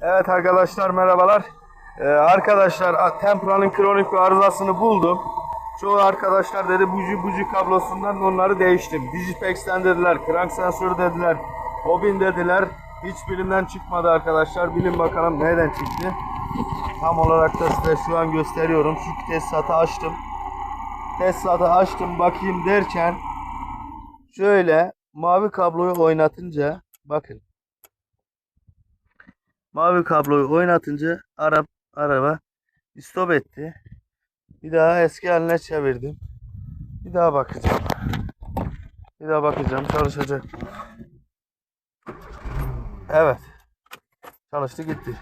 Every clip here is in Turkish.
Evet arkadaşlar merhabalar. Ee, arkadaşlar Temporal'in kronik bir arızasını buldum. Çoğu arkadaşlar dedi buji buji kablosundan onları değiştim. Digipex'ten dediler, crank sensörü dediler, bobin dediler. Hiçbirinden çıkmadı arkadaşlar. Bilin bakalım nereden çıktı. Tam olarak da size şu an gösteriyorum. Şu tesisatı açtım. Tesisatı açtım bakayım derken şöyle mavi kabloyu oynatınca bakın Mavi kabloyu oynatınca araba, araba stop etti. Bir daha eski haline çevirdim. Bir daha bakacağım. Bir daha bakacağım çalışacak. Evet. Çalıştı gitti.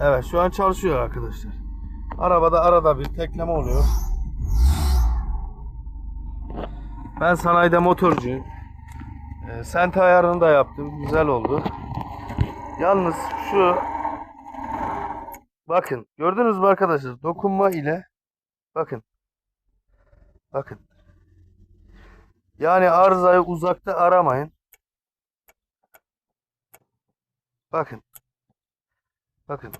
Evet şu an çalışıyor arkadaşlar. Arabada arada bir tekleme oluyor. Ben sanayide motorcuyum. Ee, sent ayarını da yaptım. Güzel oldu. Yalnız şu bakın gördünüz mü arkadaşlar dokunma ile bakın bakın yani arızayı uzakta aramayın. Bakın. Bakın.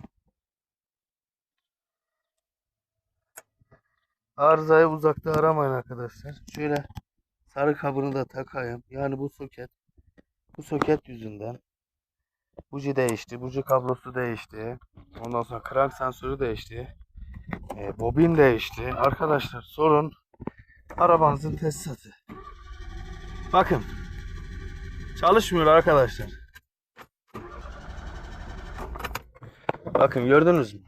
Arızayı uzakta aramayın arkadaşlar. Şöyle sarı kabını da takayım. Yani bu soket bu soket yüzünden Buji değişti. Buji kablosu değişti. Ondan sonra crank sensörü değişti. E, bobin değişti. Arkadaşlar sorun arabanızın tesisatı. Bakın. Çalışmıyor arkadaşlar. Bakın gördünüz mü?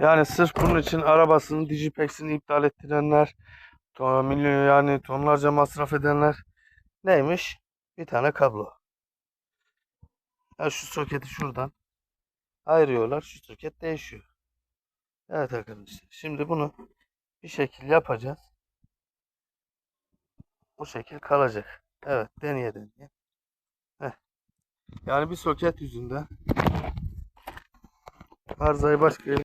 Yani sırf bunun için arabasının Digipex'ini iptal ettirenler, milyon yani tonlarca masraf edenler neymiş? Bir tane kablo. Ya şu soketi şuradan ayırıyorlar. Şu soket değişiyor. Evet arkadaşlar. Şimdi bunu bir şekil yapacağız. Bu şekil kalacak. Evet deneye deneye. Heh. Yani bir soket yüzünden arızayı başka